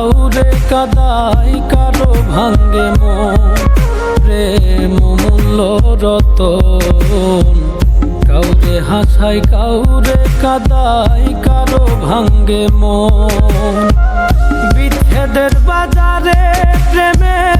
কাউরে কাদাই কারও ভাঙ্গে প্রেম মূল্য রতন। কাউরে হাসাই কাউরে কাদাই কারও ভাঙ্গে মন। বিচ্ছেদের বাজারে প্রেমের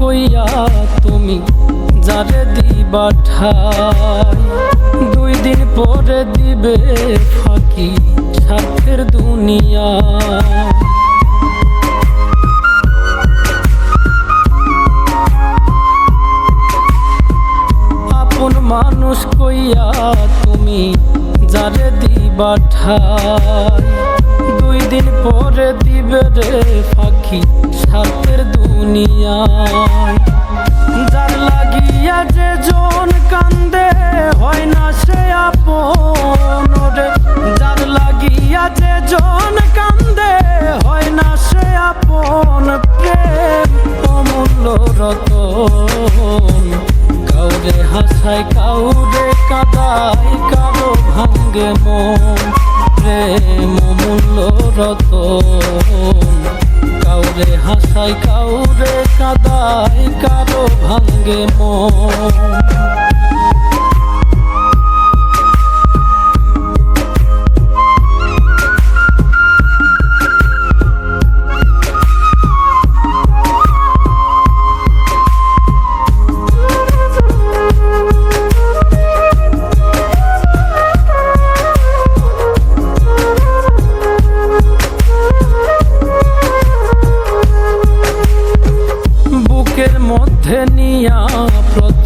কইয়া তুমি যারে দিবা ঠাই, দুই দিন পরে দিবে ফাঁকি স্বার্থের দুনিয়া। আপন মানুষ কইয়া তুমি যারে দিবা ঠাই, দুই দিন পরে দিবে রে পাখি সাপের দুনিয়ায়। যার লাগিয়া যে জন কান্দে, হয় না সে আপন যার লাগিয়া যে জন কান্দে, হয় না সে আপন প্রেম। অমূল্য রতন, কাউরে হাসায়, কাউরে কাদাই কারও ভাঙ্গে মন। প্রেম মূল্য রতন। কাউরে হাসায় কাউরে কাদায় কারও ভাঙ্গে মন।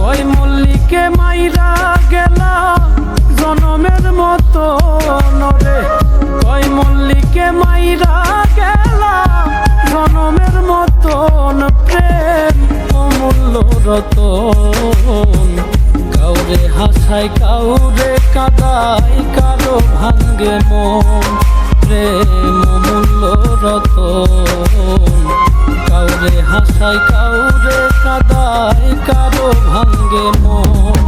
কয় মল্লিকে মাইরা গেলা জনমের মতো নরে। কয় মল্লিকে মাইরা গেলা জনমের মতন প্রেম অমূল্য রতন। কাউরে হাসায়, কাউরে কাদাই কারও ভাঙ্গে মন। কাদায় কারও ভঙ্গে মন।